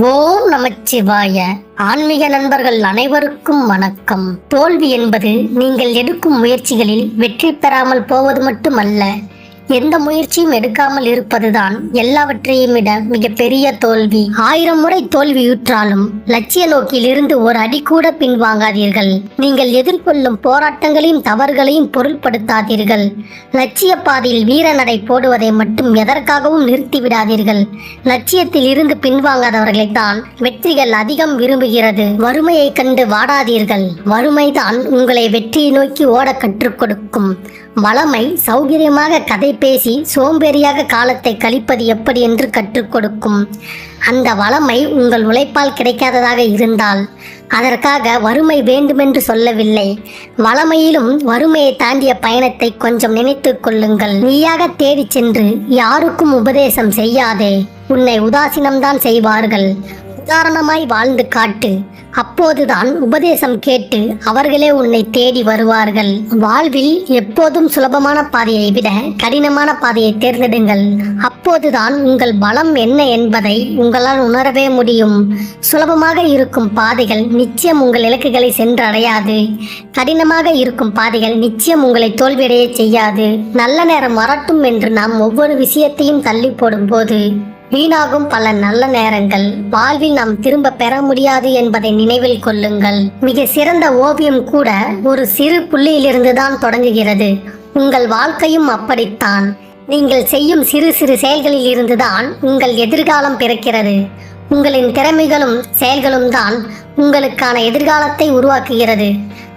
ஓம் நமச்சிவாய. ஆன்மீக நண்பர்கள் அனைவருக்கும் வணக்கம். தோல்வி என்பது நீங்கள் எடுக்கும் முயற்சிகளில் வெற்றி பெறாமல் போவது மட்டுமல்ல எந்த முயற்சியும் எடுக்காமல் இருப்பதுதான் எல்லாவற்றையும் விட மிகப்பெரிய தோல்வி. ஆயிரம் முறை தோல்வியுற்றாலும் லட்சிய நோக்கில் இருந்து ஒரு அடி கூட பின்வாங்காதீர்கள். நீங்கள் எதிர்கொள்ளும் போராட்டங்களையும் தவறுகளையும் பொருட்படுத்தாதீர்கள் லட்சிய பாதையில் வீரநடை போடுவதை மட்டும் எதற்காகவும் நிறுத்திவிடாதீர்கள். லட்சியத்தில் இருந்து பின்வாங்காதவர்களை தான் வெற்றிகள் அதிகம் விரும்புகிறது. வறுமையை கண்டு வாடாதீர்கள். வறுமைதான் உங்களை வெற்றியை நோக்கி ஓட கற்றுக் கொடுக்கும். வளமை சௌகரியமாக கதை பேசி சோம்பேறியாக காலத்தை கழிப்பது எப்படி என்று கற்றுக் கொடுக்கும். அந்த வளமை உங்கள் உழைப்பால் கிடைக்காததாக இருந்தால் அதற்காக வறுமை வேண்டுமென்று சொல்லவில்லை. வளமையிலும் வறுமையை தாண்டிய பயணத்தை கொஞ்சம் நினைத்துக் கொள்ளுங்கள். நீயாக தேடிச் சென்று யாருக்கும் உபதேசம் செய்யாதே. உன்னை உதாசீனம்தான் செய்வார்கள். உதாரணமாய் வாழ்ந்து காட்டு. அப்போதுதான் உபதேசம் கேட்டு அவர்களே உன்னை தேடி வருவார்கள். வாழ்வில் எப்போதும் சுலபமான பாதையை விட கடினமான பாதையை தேர்ந்தெடுங்கள். அப்போதுதான் உங்கள் பலம் என்ன என்பதை உங்களால் உணரவே முடியும். சுலபமாக இருக்கும் பாதைகள் நிச்சயம் உங்கள் இலக்குகளை சென்றடையாது. கடினமாக இருக்கும் பாதைகள் நிச்சயம் உங்களை தோல்வியடைய செய்யாது. நல்ல நேரம் வரட்டும் என்று நாம் ஒவ்வொரு விஷயத்தையும் தள்ளி போடும்போது வீணாகும் பல நல்ல நேரங்கள். வாழ்வில் நாம் திரும்ப பெற முடியாது என்பதை நினைவில் கொள்ளுங்கள். மிக சிறந்த ஓவியம் கூட ஒரு சிறு புள்ளியிலிருந்து தான் தொடங்குகிறது. உங்கள் வாழ்க்கையும் அப்படித்தான். நீங்கள் செய்யும் சிறு சிறு செயல்களில் இருந்துதான் உங்கள் எதிர்காலம் பிறக்கிறது. உங்களின் திறமைகளும் செயல்களும் தான் உங்களுக்கான எதிர்காலத்தை உருவாக்குகிறது.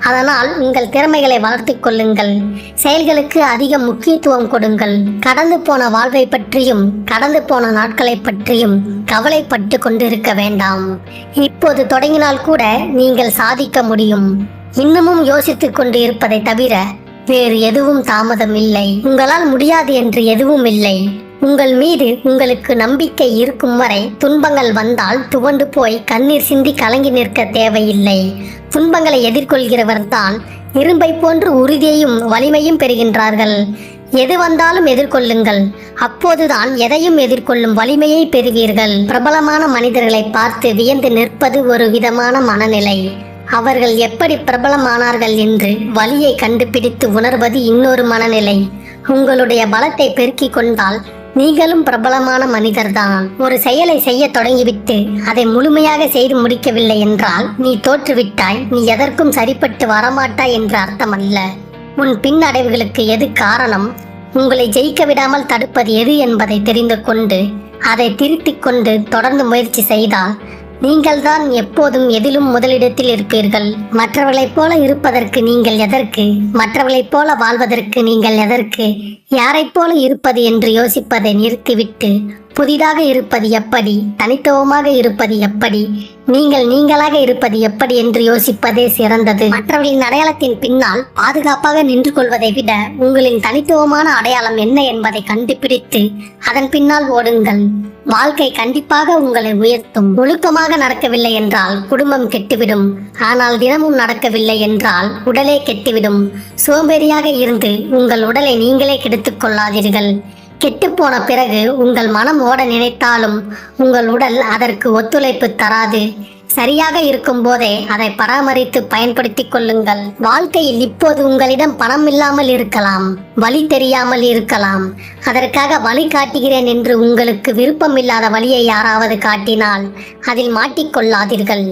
அதனால் உங்கள் திறமைகளை வளர்த்துக் கொள்ளுங்கள். செயல்களுக்கு அதிக முக்கியத்துவம் கொடுங்கள். கடந்து போன வாழ்வை பற்றியும் கடந்து போன நாட்களை பற்றியும் கவலைப்பட்டு கொண்டிருக்க வேண்டாம். இப்போது தொடங்கினால் கூட நீங்கள் சாதிக்க முடியும். இன்னமும் யோசித்துக் கொண்டு இருப்பதை தவிர வேறு எதுவும் தாமதம் இல்லை உங்களால் முடியாது என்று எதுவும் இல்லை. உங்கள் மீது உங்களுக்கு நம்பிக்கை இருக்கும் வரை துன்பங்கள் வந்தால் துவண்டு போய் கண்ணீர் சிந்தி கலங்கி நிற்க தேவையில்லை. துன்பங்களை எதிர்கொள்கிறவர் தான் இரும்பை போன்று உறுதியையும் வலிமையும் பெறுகின்றார்கள். எது வந்தாலும் எதிர்கொள்ளுங்கள். அப்போதுதான் எதையும் எதிர்கொள்ளும் வலிமையை பெறுவீர்கள். பிரபலமான மனிதர்களை பார்த்து வியந்து நிற்பது ஒரு விதமான மனநிலை. அவர்கள் எப்படி பிரபலமானார்கள் என்று வலியை கண்டுபிடித்து உணர்வது இன்னொரு மனநிலை. உங்களுடைய பலத்தை பெருக்கிக் கொண்டால் நீங்களும் பிரபலமான மனிதர்தான். ஒரு செயலை செய்ய தொடங்கிவிட்டு அதை முழுமையாக செய்து முடிக்கவில்லை என்றால் நீ தோற்றுவிட்டாய் நீ எதற்கும் சரிப்பட்டு வரமாட்டாய் என்று அர்த்தமல்ல. உன் பின்னடைவுகளுக்கு எது காரணம்? உங்களை ஜெயிக்க விடாமல் தடுப்பது எது என்பதை தெரிந்து கொண்டு அதை திருத்திக் கொண்டு தொடர்ந்து முயற்சி செய்தால் நீங்கள்தான் எப்போதும் எதிலும் முதலிடத்தில் இருப்பீர்கள். மற்றவர்களைப் போல இருப்பதற்கு நீங்கள் எதற்கு? மற்றவர்களைப் போல வாழ்வதற்கு நீங்கள் எதற்கு? யாரைப் போல இருப்பது என்று யோசிப்பதை நிறுத்திவிட்டு புதிதாக இருப்பது எப்படி? தனித்துவமாக இருப்பது எப்படி? நீங்கள் நீங்களாக இருப்பது எப்படி என்று யோசிப்பதே சிறந்தது. மற்றவர்களின் அடையாளத்தின் பின்னால் பாதுகாப்பாக நின்று கொள்வதை விட உங்களின் தனித்துவமான அடையாளம் என்ன என்பதை கண்டுபிடித்து அதன் பின்னால் ஓடுங்கள். வாழ்க்கை கண்டிப்பாக உங்களை உயர்த்தும். ஒழுக்கமாக நடக்கவில்லை என்றால் குடும்பம் கெட்டுவிடும். ஆனால் தினமும் நடக்கவில்லை என்றால் உடலே கெட்டுவிடும். சோம்பேறியாக இருந்து உங்கள் உடலை நீங்களே கெடுத்துக் கொள்ளாதீர்கள். கெட்டுப்போன பிறகு உங்கள் மனம் ஓட நினைத்தாலும் உங்கள் உடல் அதற்கு ஒத்துழைப்பு தராது. சரியாக இருக்கும் போதே அதை பராமரித்து பயன்படுத்திக் கொள்ளுங்கள். வாழ்க்கையில் இப்போது உங்களிடம் பணம் இல்லாமல் இருக்கலாம் வழி தெரியாமல் இருக்கலாம். அதற்காக வழி காட்டுகிறேன் என்று உங்களுக்கு விருப்பம் இல்லாத வழியை யாராவது காட்டினால் அதில் மாட்டிக்கொள்ளாதீர்கள்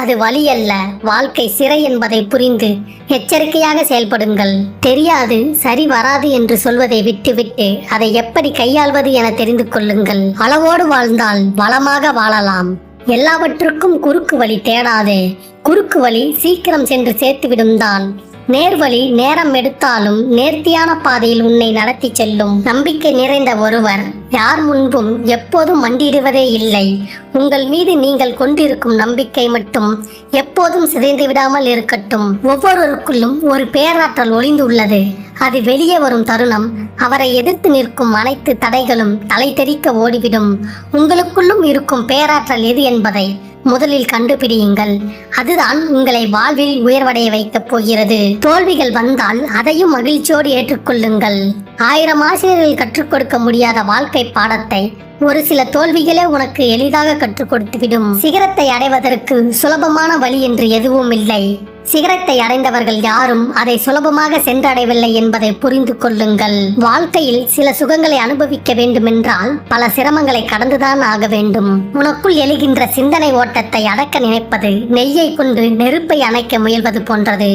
அது வழி அல்ல வாழ்க்கை சிறை என்பதை புரிந்து எச்சரிக்கையாக செயல்படுங்கள். தெரியாது சரி வராது என்று சொல்வதை விட்டுவிட்டு அதை எப்படி கையாள்வது என தெரிந்து கொள்ளுங்கள். அளவோடு வாழ்ந்தால் வளமாக வாழலாம். எல்லாவற்றுக்கும் குறுக்கு வழி தேடாதே. குறுக்கு வழி சீக்கிரம் சென்று சேர்த்துவிடும் தான் நேர்வழி நேரம் எடுத்தாலும் நேர்த்தியான பாதையில் உன்னை நடத்தி செல்லும். நம்பிக்கை நிறைந்த ஒருவர் யார் முன்பும் எப்போதும் மண்டியிடுவதே இல்லை. உங்கள் மீது நீங்கள் கொண்டிருக்கும் நம்பிக்கை மட்டும் எப்போதும் சிதைந்து விடாமல் இருக்கட்டும். ஒவ்வொருவருக்குள்ளும் ஒரு பேராற்றல் ஒளிந்துள்ளது. அது வெளியே வரும் தருணம் அவரை எதிர்த்து நிற்கும் அனைத்து தடைகளும் தலை தெறிக்க ஓடிவிடும். உங்களுக்குள்ளும் இருக்கும் பேராற்றல் எது என்பதை முதலில் கண்டுபிடியுங்கள். அதுதான் உங்களை வாழ்வில் உயர்வடைய வைக்கப் போகிறது. தோல்விகள் வந்தால் அதையும் மகிழ்ச்சியோடு ஏற்றுக்கொள்ளுங்கள். ஆயிரம் ஆசிரியர்கள் கற்றுக் கொடுக்க முடியாத வாழ்க்கை பாடத்தை ஒரு சில தோல்விகளே உனக்கு எளிதாக கற்றுக் கொடுத்துவிடும். சிகரத்தை அடைவதற்கு சுலபமான வழி என்று எதுவும் இல்லை. சிகரத்தை அடைந்தவர்கள் யாரும் அதை சுலபமாக சென்றடையவில்லை என்பதை புரிந்து கொள்ளுங்கள். வாழ்க்கையில் சில சுகங்களை அனுபவிக்க வேண்டுமென்றால் பல சிரமங்களை கடந்துதான் ஆக வேண்டும். உனக்குள் எழுகின்ற சிந்தனை ஓட்டத்தை அடக்க நினைப்பது நெய்யை கொண்டு நெருப்பை அணைக்க முயல்வது போன்றது.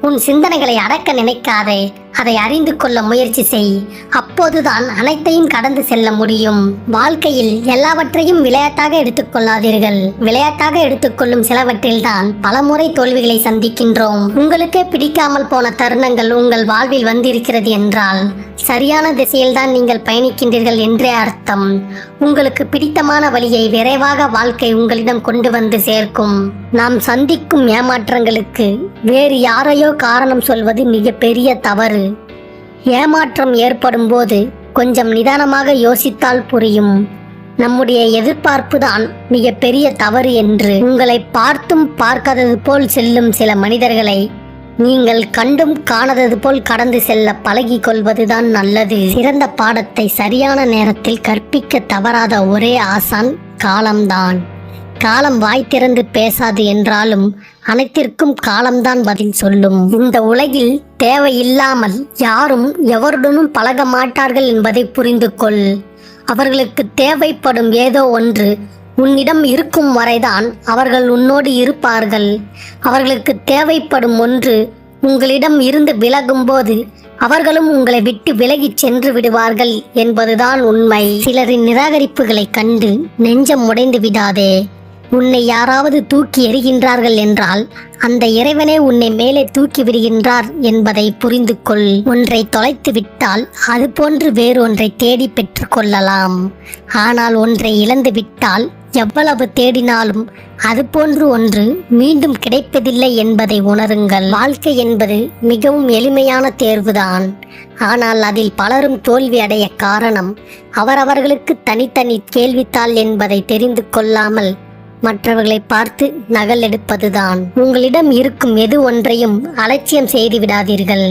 உன் சிந்தனைகளை அடக்க நினைக்காதே. அதை அறிந்து கொள்ள முயற்சி செய். அப்போதுதான் அனைத்தையும் கடந்து செல்ல முடியும். வாழ்க்கையில் எல்லாவற்றையும் விளையாட்டாக எடுத்துக்கொள்ளாதீர்கள் விளையாட்டாக எடுத்துக்கொள்ளும் சிலவற்றில்தான் பலமுறை தோல்விகளை சந்திக்கின்றோம். உங்களுக்கே பிடிக்காமல் போன தருணங்கள் உங்கள் வாழ்வில் வந்திருக்கிறது என்றால் சரியான திசையில்தான் நீங்கள் பயணிக்கின்றீர்கள் என்றே அர்த்தம். உங்களுக்கு பிடித்தமான வழியை விரைவாக வாழ்க்கை உங்களிடம் கொண்டு வந்து சேர்க்கும். நாம் சந்திக்கும் ஏமாற்றங்களுக்கு வேறு யாரையோ காரணம் சொல்வது மிகப்பெரிய தவறு. ஏமாற்றம் ஏற்படும் போது கொஞ்சம் நிதானமாக யோசித்தால் புரியும். நம்முடைய எதிர்பார்ப்பு தான் மிகப்பெரிய தவறு என்று. உங்களை பார்த்தும் பார்க்காதது போல் செல்லும் சில மனிதர்களை நீங்கள் கண்டும் காணாதது போல் கடந்து செல்ல பழகிக் கொள்வதுதான் நல்லது. சிறந்த பாடத்தை சரியான நேரத்தில் கற்பிக்க தவறாத ஒரே ஆசான் காலம்தான். காலம் வாய் திறந்து பேசாது என்றாலும் அனைத்திற்கும் காலம்தான் பதில் சொல்லும். இந்த உலகில் தேவையில்லாமல் யாரும் எவருடனும் பழக மாட்டார்கள் என்பதை புரிந்து கொள். அவர்களுக்கு தேவைப்படும் ஏதோ ஒன்று உன்னிடம் இருக்கும் வரைதான் அவர்கள் உன்னோடு இருப்பார்கள். அவர்களுக்கு தேவைப்படும் ஒன்று உங்களிடம் இருந்து விலகும்போது அவர்களும் உங்களை விட்டு விலகிச் சென்று விடுவார்கள் என்பதுதான் உண்மை. சிலரின் நிராகரிப்புகளைக் கண்டு நெஞ்சம் உடைந்து விடாதே. உன்னை யாராவது தூக்கி எறிகின்றார்கள் என்றால் அந்த இறைவனே உன்னை மேலே தூக்கி விடுகின்றார் என்பதை புரிந்து கொள். ஒன்றை தொலைத்து விட்டால் அது போன்று வேறொன்றை தேடி பெற்று கொள்ளலாம். ஆனால் ஒன்றை இழந்து விட்டால் எவ்வளவு தேடினாலும் அது போன்று ஒன்று மீண்டும் கிடைப்பதில்லை என்பதை உணருங்கள். வாழ்க்கை என்பது மிகவும் எளிமையான தேர்வுதான். ஆனால் அதில் பலரும் தோல்வி அடைய காரணம் அவரவர்களுக்கு தனித்தனி கேள்வித்தாள் என்பதை தெரிந்து கொள்ளாமல் மற்றவர்களை பார்த்து நகல் எடுப்பதுதான். உங்களிடம் இருக்கும் எது ஒன்றையும் அலட்சியம் செய்து விடாதீர்கள்.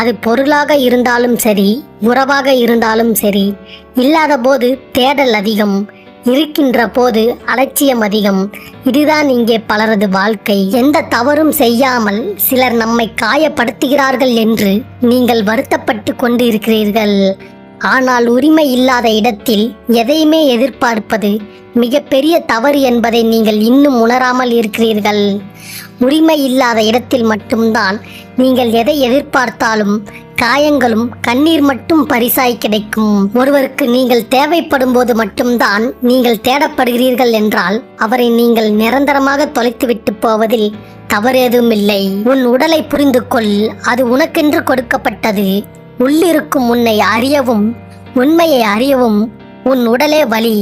அது பொருளாக இருந்தாலும் சரி உறவாக இருந்தாலும் சரி இல்லாத போது தேடல் அதிகம் இருக்கின்ற போது அலட்சியம் அதிகம். இதுதான் இங்கே பலரது வாழ்க்கை. எந்த தவறும் செய்யாமல் சிலர் நம்மை காயப்படுத்துகிறார்கள் என்று நீங்கள் வருத்தப்பட்டு கொண்டு இருக்கிறீர்கள் ஆனால் உரிமை இல்லாத இடத்தில் எதையுமே எதிர்பார்ப்பது மிகப்பெரிய தவறு என்பதை நீங்கள் இன்னும் உணராமல் இருக்கிறீர்கள். உரிமை இல்லாத இடத்தில் மட்டும்தான் நீங்கள் எதை எதிர்பார்த்தாலும் காயங்களும் கண்ணீர் மட்டும் பரிசாய் கிடைக்கும். ஒருவருக்கு நீங்கள் தேவைப்படும் போது மட்டும்தான் நீங்கள் தேடப்படுகிறீர்கள் என்றால் அவரை நீங்கள் நிரந்தரமாக தொலைத்துவிட்டு போவதில் தவறேதும் இல்லை உன் உடலை புரிந்து கொள் அது உனக்கென்று கொடுக்கப்பட்டது. உள்ளிருக்கும் உன்னை அறியவும் உண்மையை அறியவும் உன் உடலே வலி.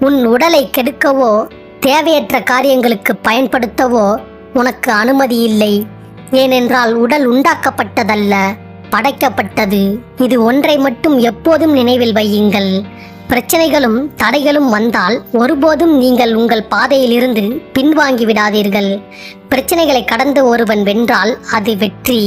உன் உடலை கெடுக்கவோ தேவையற்ற காரியங்களுக்கு பயன்படுத்தவோ உனக்கு அனுமதி இல்லை. ஏனென்றால் உடல் உண்டாக்கப்பட்டதல்ல படைக்கப்பட்டது. இது ஒன்றை மட்டும் எப்போதும் நினைவில் வையுங்கள். பிரச்சனைகளும் தடைகளும் வந்தால் ஒருபோதும் நீங்கள் உங்கள் பாதையிலிருந்து பின்வாங்கி விடாதீர்கள். பிரச்சனைகளை கடந்து ஒருவன் வென்றால் அது வெற்றி.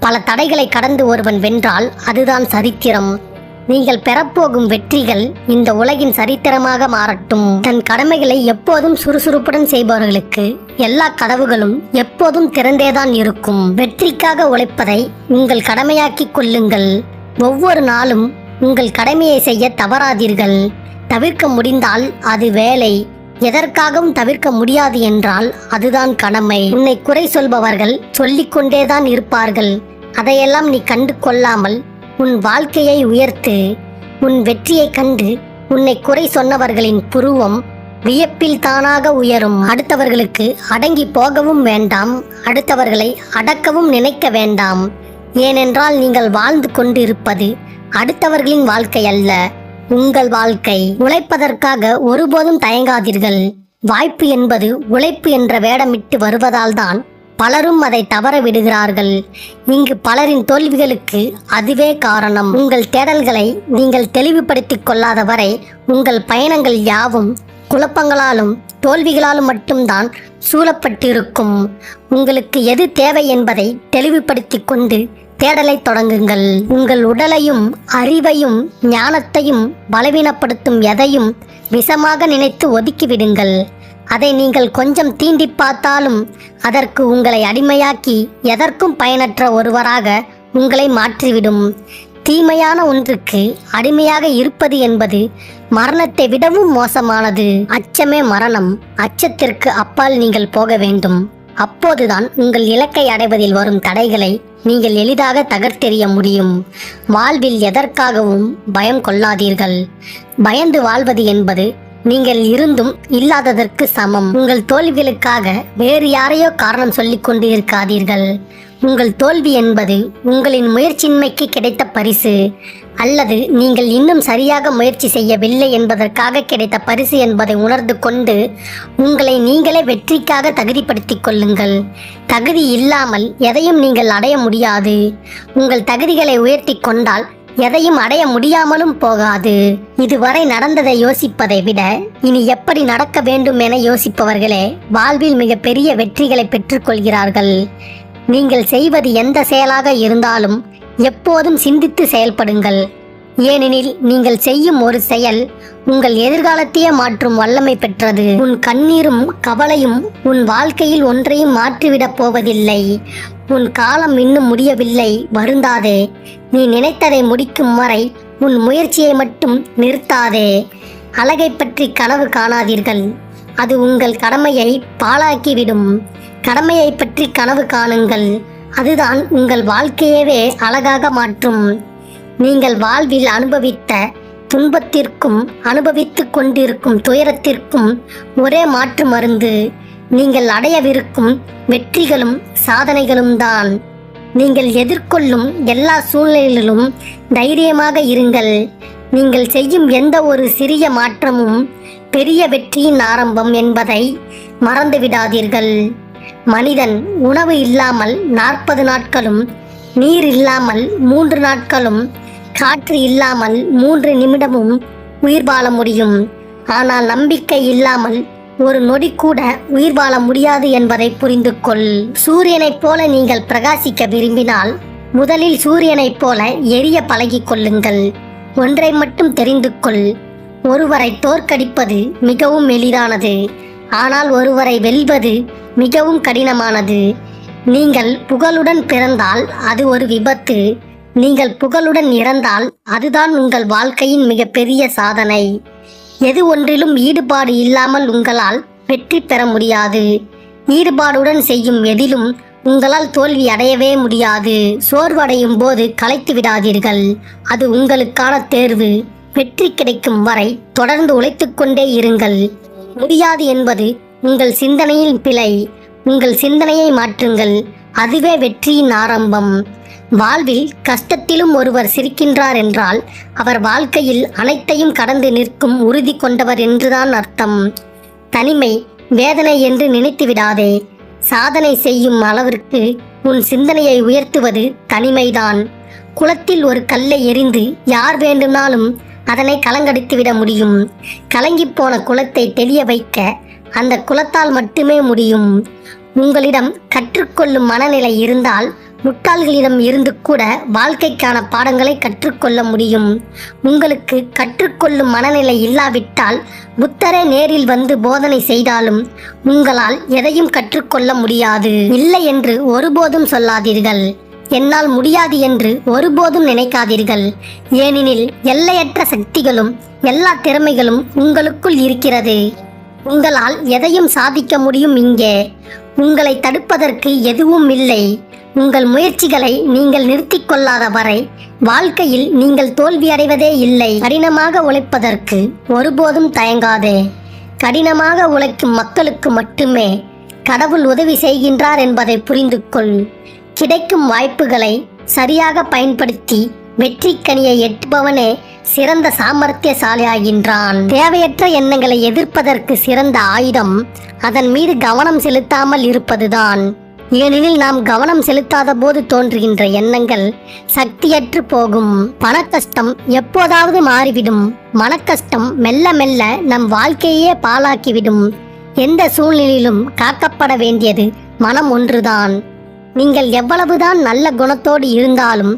பல தடைகளை கடந்து ஒருவன் வென்றால் அதுதான் சரித்திரம். நீங்கள் பெறப்போகும் வெற்றிகள் இந்த உலகின் சரித்திரமாக மாறட்டும். தன் கடமைகளை எப்போதும் சுறுசுறுப்புடன் செய்பவர்களுக்கு எல்லா கதவுகளும் எப்போதும் திறந்தேதான் இருக்கும். வெற்றிக்காக உழைப்பதை உங்கள் கடமையாக்கிக் கொள்ளுங்கள். ஒவ்வொரு நாளும் உங்கள் கடமையை செய்ய தவறாதீர்கள். தவிர்க்க முடிந்தால் அது வேலை. எதற்காகவும் தவிர்க்க முடியாது என்றால் அதுதான் கடமை. உன்னை குறை சொல்பவர்கள் சொல்லிக்கொண்டேதான் இருப்பார்கள். அதையெல்லாம் நீ கண்டு கொள்ளாமல் உன் வாழ்க்கையை உயர்த்து உன் வெற்றியைக் கண்டு உன்னை குறை சொன்னவர்களின் புருவம் வியப்பில் தானாக உயரும். அடுத்தவர்களுக்கு அடங்கி போகவும் வேண்டாம். அடுத்தவர்களை அடக்கவும் நினைக்க வேண்டாம். ஏனென்றால் நீங்கள் வாழ்ந்து கொண்டு இருப்பது அடுத்தவர்களின் வாழ்க்கை அல்ல. உங்கள் வாழ்க்கை உழைப்பதற்காக ஒருபோதும் தயங்காதீர்கள். வாய்ப்பு என்பது உழைப்பு என்ற வேடமிட்டு வருவதால்தான் பலரும் அதை தவற விடுகிறார்கள். இங்கு பலரின் தோல்விகளுக்கு அதுவே காரணம். உங்கள் தேடல்களை நீங்கள் தெளிவுபடுத்திக் கொள்ளாத வரை உங்கள் பயணங்கள் யாவும் குழப்பங்களாலும் தோல்விகளாலும் மட்டும்தான் சூழப்பட்டிருக்கும். உங்களுக்கு எது தேவை என்பதை தெளிவுபடுத்திக் கொண்டு தேடலை தொடங்குங்கள். உங்கள் உடலையும் அறிவையும் ஞானத்தையும் பலவீனப்படுத்தும் எதையும் விஷமாக நினைத்து ஒதுக்கிவிடுங்கள். அதை நீங்கள் கொஞ்சம் தீண்டி பார்த்தாலும் அதற்கு உங்களை அடிமையாக்கி எதற்கும் பயனற்ற ஒருவராக உங்களை மாற்றிவிடும். தீமையான ஒன்றுக்கு அடிமையாக இருப்பது என்பது மரணத்தை விடவும் மோசமானது. அச்சமே மரணம். அச்சத்திற்கு அப்பால் நீங்கள் போக வேண்டும். அப்போதுதான் உங்கள் இலக்கை அடைவதில் வரும் தடைகளை நீங்கள் எளிதாக தகர்த்தெறிய முடியும். வாழ்வில் எதற்காகவும் பயம் கொள்ளாதீர்கள். பயந்து வாழ்வது என்பது நீங்கள் இருந்தும் இல்லாததற்கு சமம். உங்கள் தோல்விகளுக்காக வேறு யாரையோ காரணம் சொல்லிக் கொண்டு இருக்காதீர்கள் உங்கள் தோல்வி என்பது உங்களின் முயற்சியின்மைக்கு கிடைத்த பரிசு அல்லது நீங்கள் இன்னும் சரியாக முயற்சி செய்யவில்லை என்பதற்காக கிடைத்த பரிசு என்பதை உணர்ந்து கொண்டு உங்களை நீங்களே வெற்றிக்காக தகுதிப்படுத்தி கொள்ளுங்கள். தகுதி இல்லாமல் எதையும் நீங்கள் அடைய முடியாது. உங்கள் தகுதிகளை உயர்த்தி கொண்டால் எதையும் அடைய முடியாமலும் போகாது. இதுவரை நடந்ததை யோசிப்பதை விட இனி எப்படி நடக்க வேண்டும் என யோசிப்பவர்களே வாழ்வில் மிகப்பெரிய வெற்றிகளை பெற்றுக்கொள்கிறார்கள் நீங்கள் செய்வது எந்த செயலாக இருந்தாலும் எப்போதும் சிந்தித்து செயல்படுங்கள். ஏனெனில் நீங்கள் செய்யும் ஒரு செயல் உங்கள் எதிர்காலத்தையே மாற்றும் வல்லமை பெற்றது. உன் கண்ணீரும் கவலையும் உன் வாழ்க்கையில் ஒன்றையும் மாற்றிவிடப் போவதில்லை. உன் காலம் இன்னும் முடியவில்லை. வருந்தாதே நீ நினைத்ததை முடிக்கும் வரை உன் முயற்சியை மட்டும் நிறுத்தாதே. அழகை பற்றி கனவு காணாதீர்கள். அது உங்கள் கடமையை பாழாக்கிவிடும். கடமையை பற்றி கனவு காணுங்கள். அதுதான் உங்கள் வாழ்க்கையவே அழகாக மாற்றும். நீங்கள் வாழ்வில் அனுபவித்த துன்பத்திற்கும் அனுபவித்துக் கொண்டிருக்கும் துயரத்திற்கும் ஒரே மாற்று மருந்து. நீங்கள் அடையவிருக்கும் வெற்றிகளும் சாதனைகளும் தான். நீங்கள் எதிர்கொள்ளும் எல்லா சூழ்நிலையிலும் தைரியமாக இருங்கள். நீங்கள் செய்யும் எந்த ஒரு சிறிய மாற்றமும் பெரிய வெற்றியின் ஆரம்பம் என்பதை மறந்துவிடாதீர்கள். மனிதன் உணவு இல்லாமல் நாற்பது நாட்களும் நீர் இல்லாமல் மூன்று நாட்களும் காற்று இல்லாமல் மூன்று நிமிடமும் உயிர் வாழ முடியும். ஆனால் நம்பிக்கை இல்லாமல் ஒரு நொடி கூட உயிர் வாழ முடியாது என்பதை புரிந்து கொள் சூரியனைப் போல நீங்கள் பிரகாசிக்க விரும்பினால் முதலில் சூரியனைப் போல எரிய பழகிக் கொள்ளுங்கள். ஒன்றை மட்டும் தெரிந்து கொள் ஒருவரை தோற்கடிப்பது மிகவும் எளிதானது. ஆனால் ஒருவரை வெல்வது மிகவும் கடினமானது. நீங்கள் புகழுடன் பிறந்தால் அது ஒரு விபத்து. நீங்கள் புகழுடன் இறந்தால் அதுதான் உங்கள் வாழ்க்கையின் மிகப்பெரிய சாதனை. எது ஒன்றிலும் ஈடுபாடு இல்லாமல் உங்களால் வெற்றி பெற முடியாது. ஈடுபாடுடன் செய்யும் எதிலும் உங்களால் தோல்வி அடையவே முடியாது. சோர்வடையும் போது களைத்து விடாதீர்கள். அது உங்களுக்கான தேர்வு. வெற்றி கிடைக்கும் வரை தொடர்ந்து உழைத்துக்கொண்டே இருங்கள். முடியாது என்பது உங்கள் சிந்தனையின் பிழை. உங்கள் சிந்தனையை மாற்றுங்கள். அதுவே வெற்றியின் ஆரம்பம். வாழ்வில் கஷ்டத்திலும் ஒருவர் சிரிக்கின்றார் என்றால் அவர் வாழ்க்கையில் அனைத்தையும் கடந்து நிற்கும் உறுதி கொண்டவர் என்றுதான் அர்த்தம். தனிமை வேதனை என்று நினைத்து விடாதே. சாதனை செய்யும் அளவிற்கு உன் சிந்தனையை உயர்த்துவது தனிமைதான். குளத்தில் ஒரு கல்லை எறிந்து யார் வேண்டுமானாலும் அதனை கலங்கடித்துவிட முடியும். கலங்கிப் போன குலத்தை தெளிய வைக்க அந்த குலத்தால் மட்டுமே முடியும். உங்களிடம் கற்றுக்கொள்ளும் மனநிலை இருந்தால் முட்டாள்களிடம் இருந்து கூட வாழ்க்கைக்கான பாடங்களை கற்றுக்கொள்ள முடியும். உங்களுக்கு கற்றுக்கொள்ளும் மனநிலை இல்லாவிட்டால் புத்தரே நேரில் வந்து போதனை செய்தாலும் உங்களால் எதையும் கற்றுக்கொள்ள முடியாது. இல்லை என்று ஒருபோதும் சொல்லாதீர்கள். என்னால் முடியாது என்று ஒருபோதும் நினைக்காதீர்கள். ஏனெனில் எல்லையற்ற சக்திகளும் எல்லா திறமைகளும் உங்களுக்குள் இருக்கிறது. உங்களால் எதையும் சாதிக்க முடியும் இங்கே. உங்களை தடுப்பதற்கு எதுவும் இல்லை. உங்கள் முயற்சிகளை நீங்கள் நிறுத்திக் கொள்ளாத வரை வாழ்க்கையில் நீங்கள் தோல்வியடைவதே இல்லை. கடினமாக உழைப்பதற்கு ஒருபோதும் தயங்காதே. கடினமாக உழைக்கும் மக்களுக்கு மட்டுமே கடவுள் உதவி செய்கின்றார் என்பதை புரிந்து கொள் கிடைக்கும் வாய்ப்புகளை சரியாக பயன்படுத்தி வெற்றி கனியை எட்டுபவனே சிறந்த சாமர்த்தியசாலியாகின்றான். தேவையற்ற எண்ணங்களை எதிர்ப்பதற்கு சிறந்த ஆயுதம் அதன் மீது கவனம் செலுத்தாமல் இருப்பதுதான். ஏனெனில் நாம் கவனம் செலுத்தாத போது தோன்றுகின்ற எண்ணங்கள் சக்தியற்று போகும். பணக்கஷ்டம் எப்போதாவது மாறிவிடும். மனக்கஷ்டம் மெல்ல மெல்ல நம் வாழ்க்கையே பாழாக்கிவிடும். எந்த சூழ்நிலையிலும் காக்கப்பட வேண்டியது மனம் ஒன்றுதான். நீங்கள் எவ்வளவுதான் நல்ல குணத்தோடு இருந்தாலும்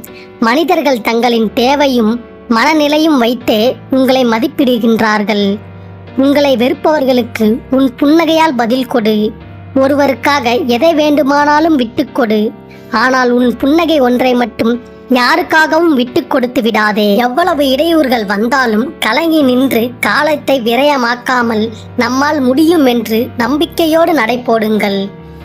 மனிதர்கள் தங்களின் தேவையும் மனநிலையும் வைத்தே உங்களை மதிப்பிடுகின்றார்கள். உங்களை வெறுப்பவர்களுக்கு உன் புன்னகையால் பதில் கொடு. ஒருவருக்காக எதை வேண்டுமானாலும் விட்டுக்கொடு ஆனால் உன் புன்னகை ஒன்றை மட்டும் யாருக்காகவும் விட்டு கொடுத்து விடாதே. எவ்வளவு இடையூறுகள் வந்தாலும் கலங்கி நின்று காலத்தை விரயமாக்காமல் நம்மால் முடியும் என்று நம்பிக்கையோடு நடைபோடுங்கள்.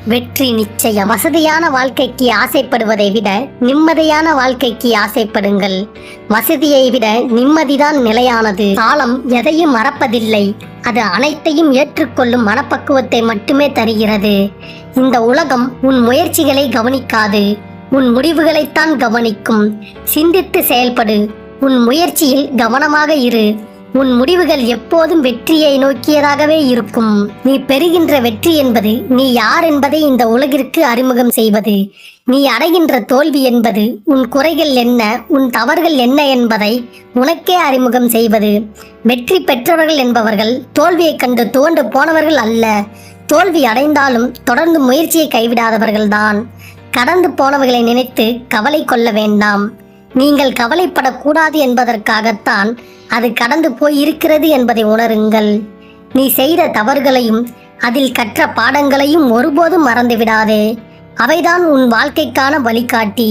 வெற்றி நிச்சயம். வசதியான வாழ்க்கைக்கு ஆசைப்படுவதை விட நிம்மதியான வாழ்க்கைக்கு ஆசைப்படுங்கள். வசதியை விட நிம்மதிதான் நிலையானது. காலம் எதையும் மறப்பதில்லை. அது அனைத்தையும் ஏற்றுக்கொள்ளும் மனப்பக்குவத்தை மட்டுமே தருகிறது. இந்த உலகம் உன் முயற்சிகளை கவனிக்காது. உன் முடிவுகளைத்தான் கவனிக்கும். சிந்தித்து செயல்படு. உன் முயற்சியில் கவனமாக இரு. உன் முடிவுகள் எப்போதும் வெற்றியை நோக்கியதாகவே இருக்கும். நீ பெறுகின்ற வெற்றி என்பது நீ யார் என்பதை இந்த உலகிற்கு அறிமுகம் செய்வது. நீ அடைகின்ற தோல்வி என்பது உன் குறைகள் என்ன உன் தவறுகள் என்ன என்பதை உனக்கே அறிமுகம் செய்வது. வெற்றி பெற்றவர்கள் என்பவர்கள் தோல்வியைக் கண்டு துவண்டு போனவர்கள் அல்ல. தோல்வி அடைந்தாலும் தொடர்ந்து முயற்சியை கைவிடாதவர்கள்தான். கடந்து போனவர்களை நினைத்து கவலை கொள்ள வேண்டாம். நீங்கள் கவலைப்படக்கூடாது என்பதற்காகத்தான் அது கடந்து போய் இருக்கிறது என்பதை உணருங்கள். நீ செய்த தவறுகளையும் அதில் கற்ற பாடங்களையும் ஒருபோதும் மறந்து விடாதே அவைதான் உன் வாழ்க்கைக்கான வழிகாட்டி.